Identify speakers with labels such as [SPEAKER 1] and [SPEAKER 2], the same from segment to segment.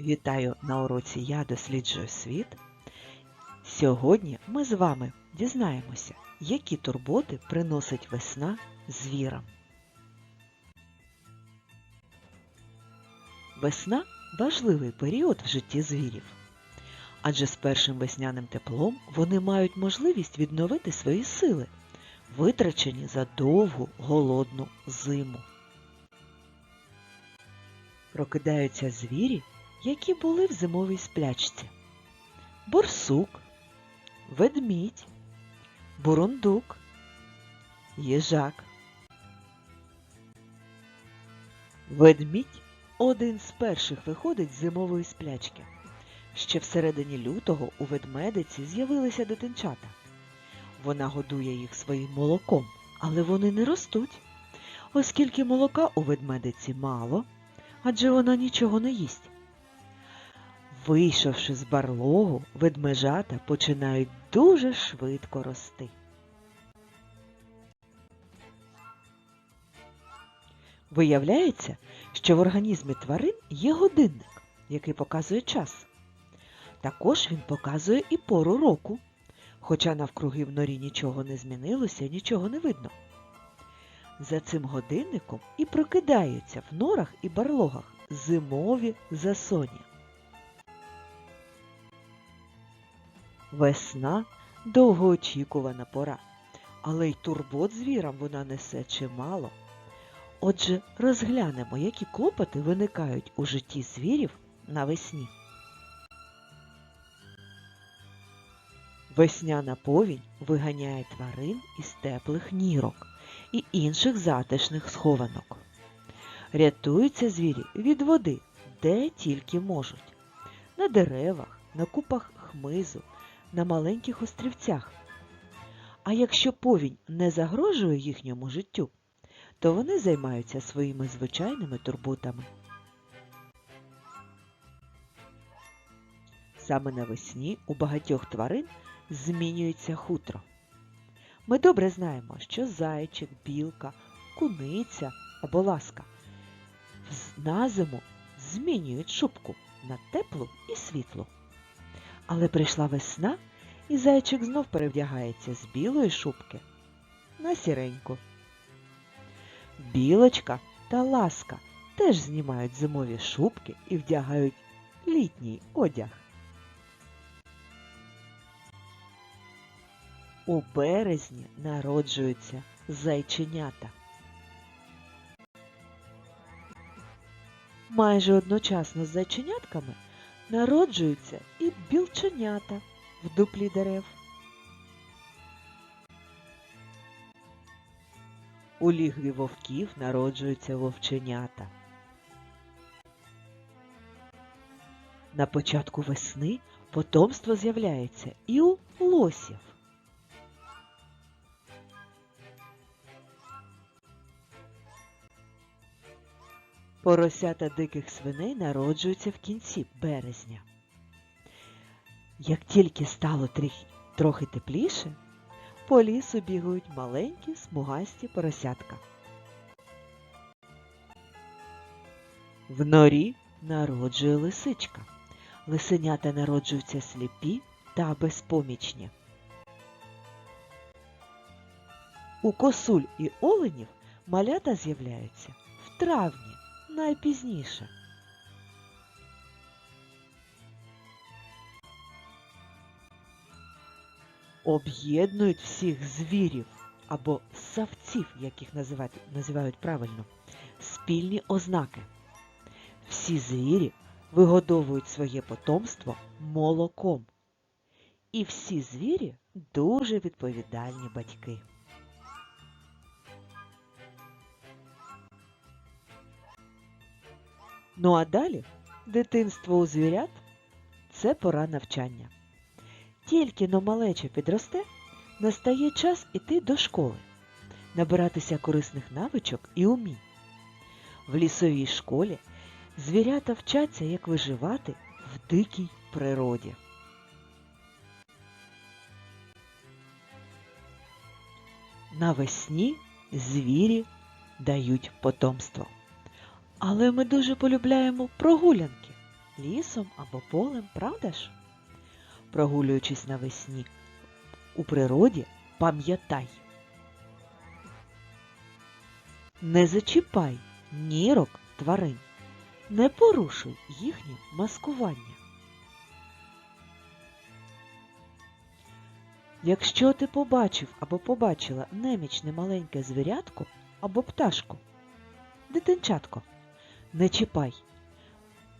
[SPEAKER 1] Вітаю на уроці Я досліджую світ. Сьогодні ми з вами дізнаємося, які турботи приносить весна звірам. Весна важливий період в житті звірів. Адже з першим весняним теплом вони мають можливість відновити свої сили, витрачені за довгу голодну зиму. Прокидаються звірі, які були в зимовій сплячці. Борсук, ведмідь, бурундук, їжак. Ведмідь один з перших виходить з зимової сплячки. Ще всередині лютого у ведмедиці з'явилися дитинчата. Вона годує їх своїм молоком, але вони не ростуть, оскільки молока у ведмедиці мало, адже вона нічого не їсть. Вийшовши з барлогу, ведмежата починають дуже швидко рости. Виявляється, що в організмі тварин є годинник, який показує час. Також він показує і пору року, хоча навкруги в норі нічого не змінилося, нічого не видно. За цим годинником і прокидаються в норах і барлогах зимові засоні. Весна довгоочікувана пора, але й турбот звірам вона несе чимало. Отже, розглянемо, які клопоти виникають у житті звірів навесні. Весняна повінь виганяє тварин із теплих нірок і інших затишних схованок. Рятуються звірі від води, де тільки можуть. На деревах, на купах хмизу, на маленьких острівцях. А якщо повінь не загрожує їхньому життю, то вони займаються своїми звичайними турботами. Саме навесні у багатьох тварин змінюється хутро. Ми добре знаємо, що зайчик, білка, куниця або ласка на зиму змінюють шубку на теплу і світлу. Але прийшла весна, і зайчик знов перевдягається з білої шубки на сіреньку. Білочка та ласка теж знімають зимові шубки і вдягають літній одяг. У березні народжуються зайченята. Майже одночасно з зайченятками народжуються і білченята в дуплі дерев. У лігві вовків народжуються вовченята. На початку весни потомство з'являється і у лосів. Поросята диких свиней народжуються в кінці березня. Як тільки стало трохи тепліше, по лісу бігають маленькі смугасті поросятка. В норі народжує лисичка. Лисенята народжуються сліпі та безпомічні. У косуль і оленів малята з'являються в травні найпізніше. Об'єднують всіх звірів або савців, як їх називають, називають правильно, спільні ознаки. Всі звірі вигодовують своє потомство молоком. І всі звірі дуже відповідальні батьки. Ну а далі дитинство у звірят це пора навчання. Тільки но малеча підросте, настає час іти до школи, набиратися корисних навичок і умінь. В лісовій школі звірята вчаться, як виживати в дикій природі. Навесні звірі дають потомство. Але ми дуже полюбляємо прогулянки. лісом або полем, правда ж? Прогулюючись навесні у природі, пам'ятай. Не зачіпай нірок тварин, не порушуй їхнє маскування. Якщо ти побачив або побачила немічне маленьке звірятко або пташку, дитинчатко, не чіпай,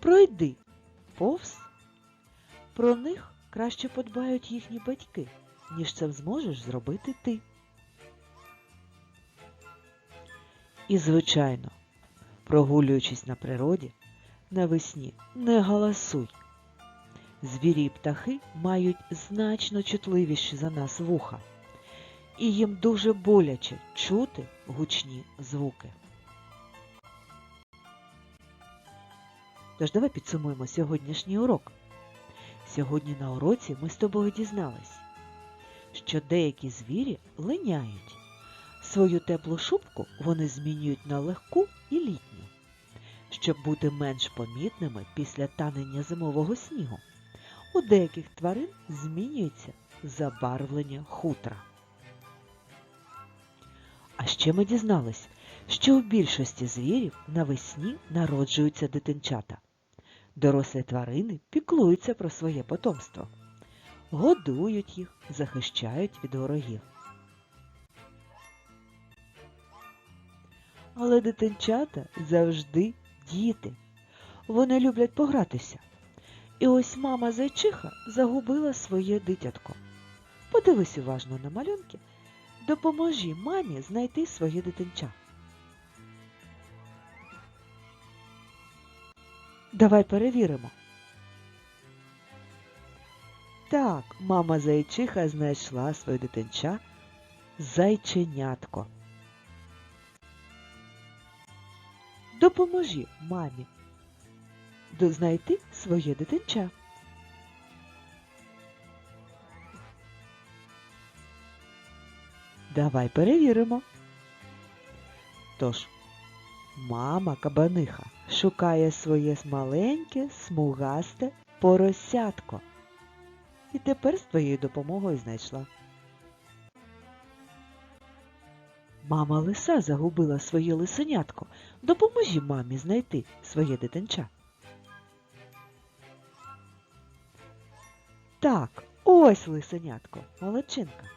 [SPEAKER 1] пройди повз, про них краще подбають їхні батьки, ніж це зможеш зробити ти. І, звичайно, прогулюючись на природі, навесні не галасуй. Звірі і птахи мають значно чутливіші за нас вуха, і їм дуже боляче чути гучні звуки. Тож давай підсумуємо сьогоднішній урок. Сьогодні на уроці ми з тобою дізнались, що деякі звірі линяють. Свою теплу шубку вони змінюють на легку і літню, щоб бути менш помітними після танення зимового снігу. У деяких тварин змінюється забарвлення хутра. А ще ми дізнались, що у більшості звірів навесні народжуються дитинчата. Дорослі тварини піклуються про своє потомство, годують їх, захищають від ворогів. Але дитинчата завжди діти. Вони люблять погратися. І ось мама зайчиха загубила своє дитятко. Подивись уважно на малюнки, допоможі мамі знайти своє дитинча. Давай перевіримо. Так, мама зайчиха знайшла своє дитинча зайченятко. Допоможі мамі знайти своє дитинча. Давай перевіримо. Тож, мама кабаниха шукає своє маленьке, смугасте поросятко. І тепер з твоєю допомогою знайшла. Мама лиса загубила своє лисенятко. Допоможі мамі знайти своє дитинча. Так, ось лисенятко, молодчинка.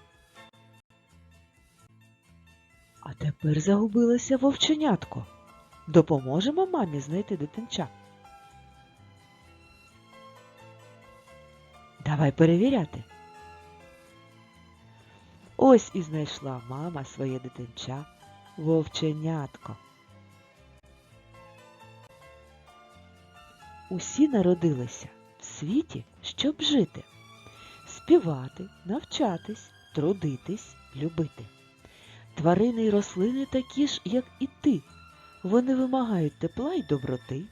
[SPEAKER 1] А тепер загубилося вовченятко. Допоможемо мамі знайти дитинча. Давай перевіряти. Ось і знайшла мама своє дитинча вовченятко. Усі народилися в світі, щоб жити, співати, навчатись, трудитись, любити. Тварини й рослини такі ж, як і ти. Вони вимагають тепла й доброти.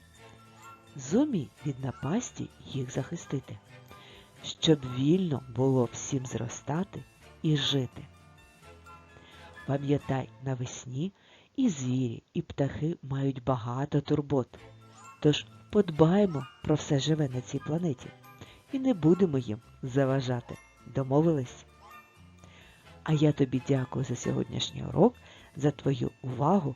[SPEAKER 1] Зумій від напасті їх захистити, щоб вільно було всім зростати і жити. Пам'ятай, навесні і звірі, і птахи мають багато турбот. Тож подбаємо про все живе на цій планеті і не будемо їм заважати. Домовились? А я тобі дякую за сьогоднішній урок, за твою увагу